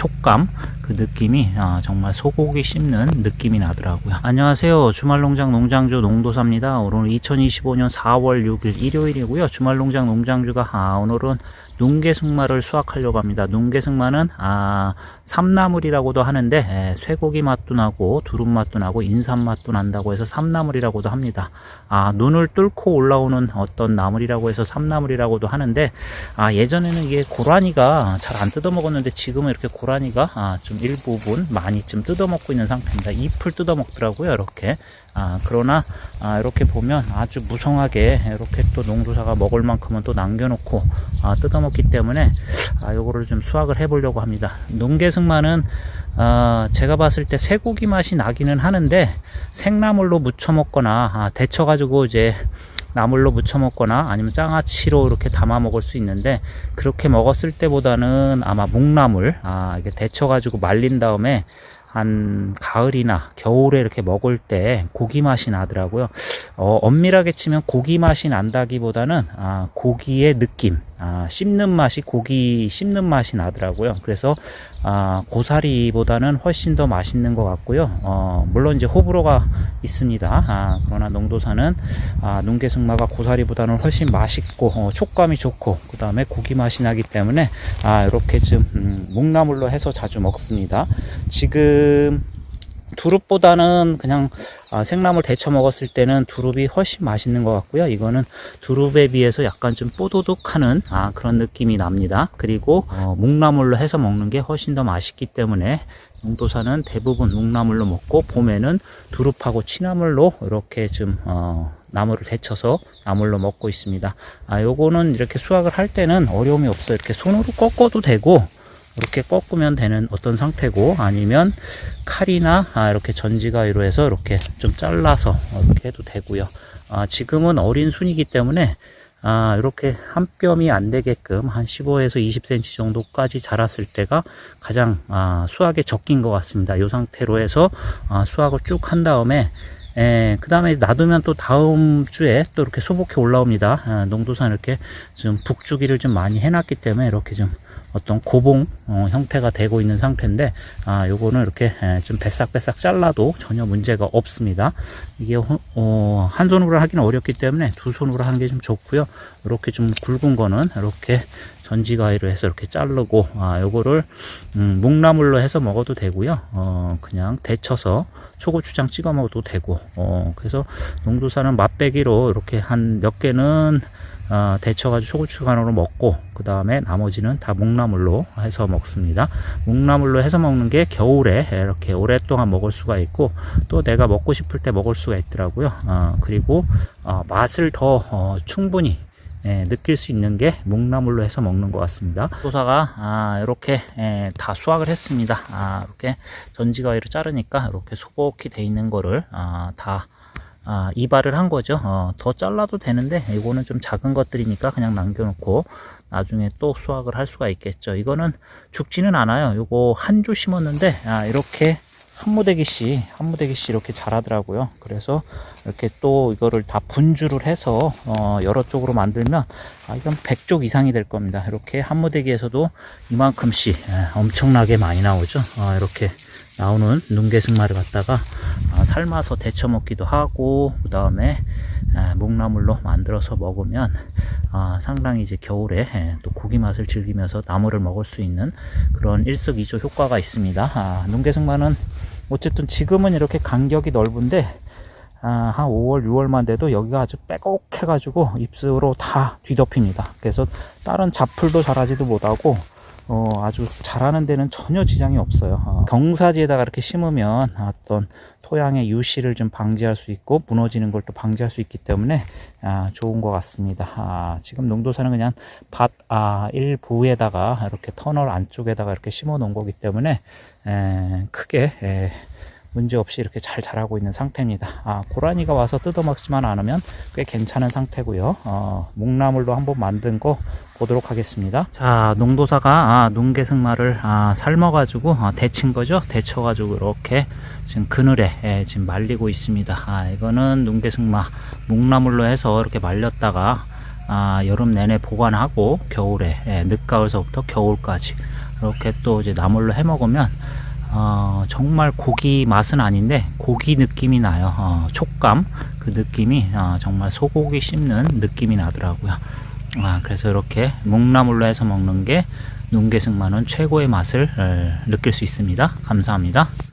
촉감 그 느낌이 아, 정말 소고기 씹는 느낌이 나더라고요. 안녕하세요. 주말농장 농장주 농도사입니다. 오늘은 2025년 4월 6일 일요일이고요. 주말농장 농장주가 아, 오늘은 눈개승마를 수확하려고 합니다. 눈개승마는 아, 삼나물이라고도 하는데 에, 쇠고기 맛도 나고 두릅 맛도 나고 인삼 맛도 난다고 해서 삼나물이라고도 합니다. 아, 눈을 뚫고 올라오는 어떤 나물이라고 해서 삼나물이라고도 하는데 아, 예전에는 이게 고라니가 잘 안 뜯어 먹었는데 지금은 이렇게 고라니가 아, 좀 일부분 많이 좀 뜯어 먹고 있는 상태입니다. 잎을 뜯어 먹더라고요. 이렇게. 아, 그러나 아, 이렇게 보면 아주 무성하게 이렇게 또 농도사가 먹을 만큼은 또 남겨놓고 아, 뜯어먹기 때문에 아, 요거를 좀 수확을 해보려고 합니다. 농계승마는 아, 제가 봤을 때 쇠고기 맛이 나기는 하는데 생나물로 무쳐 먹거나 아, 데쳐가지고 이제 나물로 무쳐 먹거나 아니면 장아찌로 이렇게 담아 먹을 수 있는데 그렇게 먹었을 때보다는 아마 묵나물 아 이게 데쳐 가지고 말린 다음에 한 가을이나 겨울에 이렇게 먹을 때 고기 맛이 나더라고요. 어, 엄밀하게 치면 고기 맛이 난다기보다는 아, 고기의 느낌, 아, 씹는 맛이 고기 씹는 맛이 나더라고요. 그래서 아, 고사리보다는 훨씬 더 맛있는 것 같고요. 어, 물론 이제 호불호가 있습니다. 아, 그러나 농도사는 아, 눈개승마가 고사리보다는 훨씬 맛있고 어, 촉감이 좋고 그 다음에 고기 맛이 나기 때문에 아, 이렇게 좀 음, 묵나물로 해서 자주 먹습니다. 지금 두릅보다는 그냥 아, 생나물 데쳐 먹었을 때는 두릅이 훨씬 맛있는 것 같고요. 이거는 두릅에 비해서 약간 좀 뽀도독하는 아, 그런 느낌이 납니다. 그리고 어, 묵나물로 해서 먹는 게 훨씬 더 맛있기 때문에 용도사는 대부분 묵나물로 먹고 봄에는 두릅하고 취나물로 이렇게 좀 어, 나물을 데쳐서 나물로 먹고 있습니다. 아, 요거는 이렇게 수확을 할 때는 어려움이 없어요. 이렇게 손으로 꺾어도 되고 이렇게 꺾으면 되는 어떤 상태고 아니면 칼이나 아, 이렇게 전지가위로 해서 이렇게 좀 잘라서 이렇게 해도 되고요. 아, 지금은 어린 순이기 때문에 아, 이렇게 한 뼘이 안 되게끔 한 15에서 20cm 정도까지 자랐을 때가 가장 아, 수확에 적긴 것 같습니다. 이 상태로 해서 아, 수확을 쭉 한 다음에 예, 그 다음에 놔두면 또 다음 주에 또 이렇게 소복해 올라옵니다. 아, 농도산 이렇게 좀 북주기를 좀 많이 해놨기 때문에 이렇게 좀 어떤 고봉 어, 형태가 되고 있는 상태인데 아 요거는 이렇게 에, 좀 뱃싹뱃싹 잘라도 전혀 문제가 없습니다. 이게 호- 어, 한 손으로 하기는 어렵기 때문에 두 손으로 하는 게 좀 좋고요. 이렇게 좀 굵은 거는 이렇게 전지가위로 해서 이렇게 자르고 아 요거를 음, 묵나물로 해서 먹어도 되고요. 어 그냥 데쳐서 초고추장 찍어 먹어도 되고 어 그래서 농도사는 맛배기로 이렇게 한 몇 개는 어, 데쳐가지고 초고추간으로 먹고 그 다음에 나머지는 다 묵나물로 해서 먹습니다. 묵나물로 해서 먹는 게 겨울에 이렇게 오랫동안 먹을 수가 있고 또 내가 먹고 싶을 때 먹을 수가 있더라고요. 어, 그리고 어, 맛을 더 어, 충분히 예, 느낄 수 있는 게 묵나물로 해서 먹는 것 같습니다. 도사가 아, 이렇게 예, 다 수확을 했습니다. 아, 이렇게 전지가위로 자르니까 이렇게 소복히 돼 있는 거를 아, 다 아, 이발을 한 거죠. 어, 더 잘라도 되는데 이거는 좀 작은 것들이니까 그냥 남겨놓고 나중에 또 수확을 할 수가 있겠죠. 이거는 죽지는 않아요. 요거 한 주 심었는데 아, 이렇게 한 무대기씩 한 무대기씩 이렇게 자라더라고요. 그래서 이렇게 또 이거를 다 분주를 해서 어, 여러 쪽으로 만들면 아, 이건 100쪽 이상이 될 겁니다. 이렇게 한 무대기에서도 이만큼씩 예, 엄청나게 많이 나오죠. 어, 이렇게 나오는 눈개승마를 갖다가 아, 삶아서 데쳐 먹기도 하고 그 다음에 묵나물로 만들어서 먹으면 아, 상당히 이제 겨울에 에, 또 고기 맛을 즐기면서 나물을 먹을 수 있는 그런 일석이조 효과가 있습니다. 아, 눈개승마는 어쨌든 지금은 이렇게 간격이 넓은데 아, 한 5월, 6월만 돼도 여기가 아주 빼곡해 가지고 잎으로 다 뒤덮입니다. 그래서 다른 잡풀도 자라지도 못하고 어, 아주 자라는 데는 전혀 지장이 없어요. 어, 경사지에다가 이렇게 심으면 어떤 토양의 유실을 좀 방지할 수 있고 무너지는 걸 또 방지할 수 있기 때문에 아, 좋은 것 같습니다. 아, 지금 농도사는 그냥 밭 아, 일부에다가 이렇게 터널 안쪽에다가 이렇게 심어 놓은 거기 때문에 에, 크게 에, 문제 없이 이렇게 잘 자라고 있는 상태입니다. 아, 고라니가 와서 뜯어먹지만 않으면 꽤 괜찮은 상태고요. 어, 묵나물로 한번 만든 거 보도록 하겠습니다. 자, 농도사가 아, 눈개승마를 아, 삶아가지고 아, 데친 거죠. 데쳐가지고 이렇게 지금 그늘에 예, 지금 말리고 있습니다. 아, 이거는 눈개승마 묵나물로 해서 이렇게 말렸다가 아, 여름 내내 보관하고 겨울에 예, 늦가을서부터 겨울까지 이렇게 또 이제 나물로 해 먹으면 어, 정말 고기 맛은 아닌데 고기 느낌이 나요. 어, 촉감 그 느낌이 어, 정말 소고기 씹는 느낌이 나더라고요. 아, 그래서 이렇게 묵나물로 해서 먹는 게 눈개승만은 최고의 맛을 에, 느낄 수 있습니다. 감사합니다.